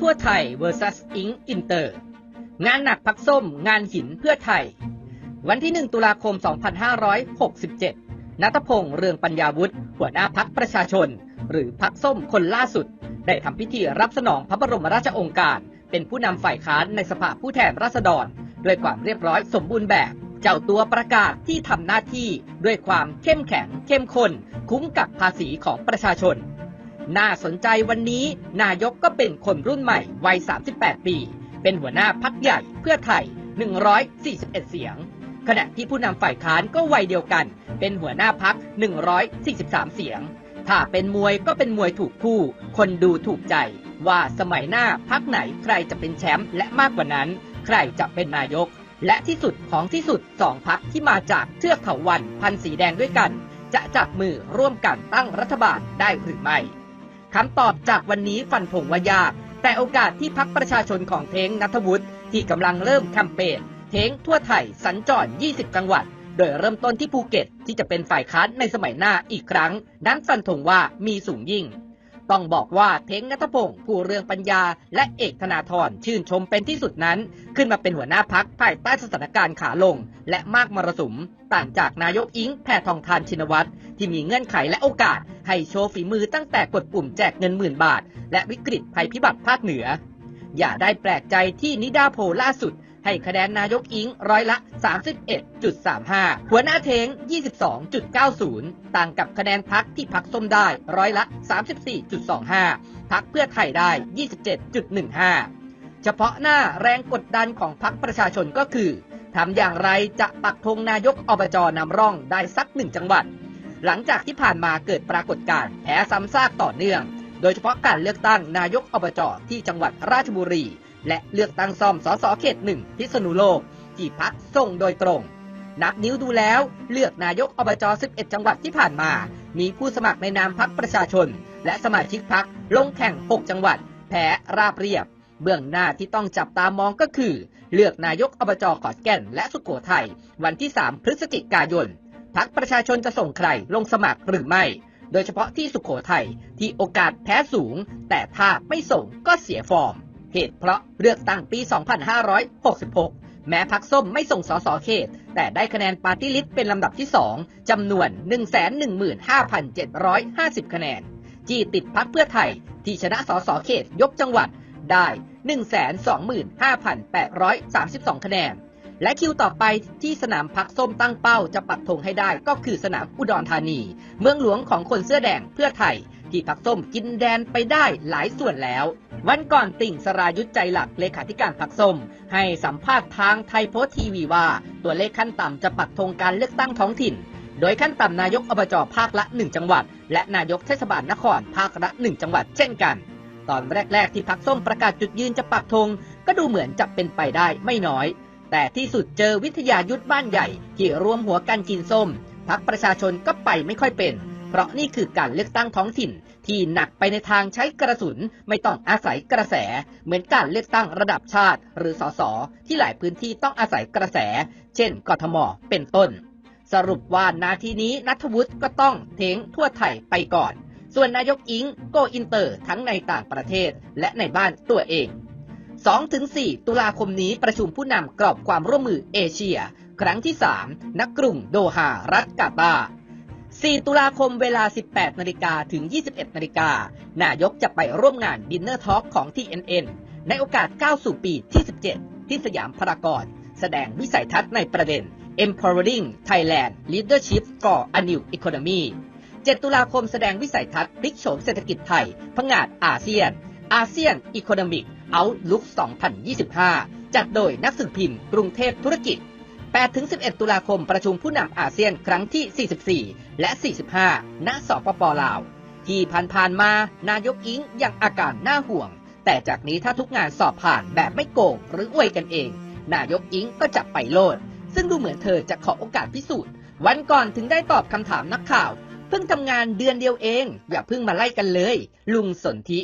ทั่วไทย vs อิงอินเตอร์ งานหนักพักส้ม งานหินเพื่อไทย วันที่ 1 ตุลาคม 2567 นัทพงษ์เรืองปัญญาวุฒิหัวหน้าพักประชาชน หรือพักส้มคนล่าสุด ได้ทำพิธีรับสนองพระบรมราชโองการ เป็นผู้นำฝ่ายค้านในสภาผู้แทนราษฎร ด้วยความเรียบร้อยสมบูรณ์แบบ เจ้าตัวประกาศที่ทำหน้าที่ด้วยความเข้มแข็งเข้มข้นคุ้มกับภาษีของประชาชน น่าสนใจวันนี้ นายกก็เป็นคนรุ่นใหม่วัย 38 ปี เป็นหัวหน้าพักใหญ่เพื่อไทย 141 เสียง ขณะที่ผู้นำฝ่ายค้านก็วัยเดียวกัน เป็นหัวหน้าพัก 143 เสียง ถ้าเป็นมวยก็เป็นมวยถูกคู่ คนดูถูกใจ ว่าสมัยหน้าพักไหนใครจะเป็นแชมป์และมากกว่านั้น ใครจะเป็นนายก และที่สุดของที่สุดสองพักที่มาจากเทือกเขาวันพันสีแดงด้วยกันจะจับมือร่วมกันตั้งรัฐบาลได้หรือไม่ คำตอบจากวันนี้ฟันผงว่ายาก แต่โอกาสที่พักประชาชนของเท้งนัทวุฒิที่กำลังเริ่มแคมเปญเท้งทั่วไทยสัญจร 20 จังหวัด โดยเริ่มต้นที่ภูเก็ตที่จะเป็นฝ่ายค้านในสมัยหน้าอีกครั้ง นั้นฟันธงว่ามีสูงยิ่ง ต้องบอกว่าเทงนัทพงศ์ผู้เรืองปัญญา และเอกธนาธรชื่นชมเป็นที่สุดนั้น ขึ้นมาเป็นหัวหน้าพักภายใต้สถานการณ์ขาลง และมากมรสุม ต่างจากนายกอิงแพทองทานชินวัตรที่มีเงื่อนไขและโอกาส ให้โชว์ฝีมือตั้งแต่กดปุ่มแจกเงินหมื่นบาท และวิกฤตภัยพิบัติภาคเหนือ อย่าได้แปลกใจที่นิดาโพลล่าสุด ให้คะแนนนายกอิงร้อยละ 31.35 หัวหน้าเทง 22.90 ต่างกับคะแนนพักที่พักส้มได้ร้อยละ 34.25 พักเพื่อไทยได้ 27.15 เฉพาะหน้าแรงกดดันของพักประชาชนก็คือทำอย่างไรจะปักธงนายกอบจนำร่องได้สักหนึ่งจังหวัด หลังจากที่ผ่านมาเกิดปรากฏการณ์แพ้ซ้ำซากต่อเนื่อง โดยเฉพาะการเลือกตั้งนายกอบจที่จังหวัดราชบุรี และเลือกตั้งซ่อมสสเขตหนึ่งพิษณุโลก ที่พักส่งโดยตรง นับนิ้วดูแล้วเลือกนายกอบจ 11 จังหวัดที่ผ่านมา มีผู้สมัครในนามพักประชาชน และสมาชิกพักลงแข่ง 6 จังหวัด แพ้ราบเรียบ เบื้องหน้าที่ต้องจับตามองก็คือ เลือกนายกอบจขอนแก่น และสุโขทัยวันที่ 3 พฤศจิกายนพักประชาชนจะส่งใครลงสมัครหรือไม่ โดยเฉพาะที่สุขโขทัยที่โอกาสแพ้สูง แต่ถ้าไม่ส่งก็เสียฟอร์ม เหตุเพราะเลือกตั้งปี 2566 แม้พักส้มไม่ส่งสสเขต แต่ได้คะแนนปาร์ตี้ลิสต์เป็นลำดับที่ 2จำนวน 115,750 คะแนน จี้ติดพักเพื่อไทยที่ชนะสสเขตยกจังหวัดได้ 125,832 คะแนน และคิวต่อไปที่สนามพักส้มตั้งเป้าจะปักธงให้ได้ก็คือสนามอุดรธานี เมืองหลวงของคนเสื้อแดงเพื่อไทย ที่พักส้มกินแดนไปได้หลายส่วนแล้ว วันก่อนติ่งสรายุทธใจหลักเลขาธิการพักส้ม ให้สัมภาษณ์ทางไทยโพสต์ทีวีว่า ตัวเลขขั้นต่ำจะปักธงการเลือกตั้งท้องถิ่น โดยขั้นต่ำนายกอบจภาคละ 1 จังหวัด และนายกเทศบาลนครภาคละ 1 จังหวัดเช่นกัน ตอนแรก ๆ ที่พักส้มประกาศจุดยืนจะปักธงก็ดูเหมือนจะเป็นไปได้ไม่น้อย แต่ที่สุดเจอวิทยายุทธบ้านใหญ่ที่รวมหัวกันกินส้มพักประชาชนก็ไปไม่ค่อยเป็น เพราะนี่คือการเลือกตั้งท้องถิ่น ที่หนักไปในทางใช้กระสุนไม่ต้องอาศัยกระแส เหมือนการเลือกตั้งระดับชาติ หรือสสที่หลายพื้นที่ต้องอาศัยกระแส เช่น กทมเป็นต้น สรุปว่านาทีนี้นัทวุฒิก็ต้องเทงทั่วไทยไปก่อน ส่วนนายกอิงโกอินเตอร์ทั้งในต่างประเทศและในบ้านตัวเอง 2-4 ตุลาคมนี้ประชุมผู้นำกรอบความร่วมมือเอเชีย ครั้งที่ 3 นักกรุงโดฮารัฐกาตาร์ 4 ตุลาคมเวลา 18 นาฬิกาถึง 21 นาฬิกานายกจะไปร่วมงานดินเนอร์ทอล์กของ TNN ในโอกาสก้าวสู่ปีที่ 17 ที่สยามพารากอนแสดงวิสัยทัศน์ในประเด็น Empowering Thailand Leadership for a New Economy 7 ตุลาคมแสดงวิสัยทัศน์พลิกโฉมเศรษฐกิจไทยพังงาดอาเซียน อาเซียนอีโคโนมิกเอาลุก2025 จัดโดยนักสืบพิมพ์ กรุงเทพธุรกิจ 8-11 ตุลาคมประชุมผู้นำอาเซียนครั้งที่ 44 และ 45 ณ สปปลาว ที่ผ่านๆมานายกอิงยังอาการน่าห่วง แต่จากนี้ถ้าทุกงานสอบผ่านแบบไม่โกงหรืออวยกันเอง นายกอิงก็จะไปโลด ซึ่งดูเหมือนเธอจะขอโอกาสพิสูจน์ วันก่อนถึงได้ตอบคำถามนักข่าว เพิ่งทำงานเดือนเดียวเอง อย่าเพิ่งมาไล่กันเลย ลุงสนธิ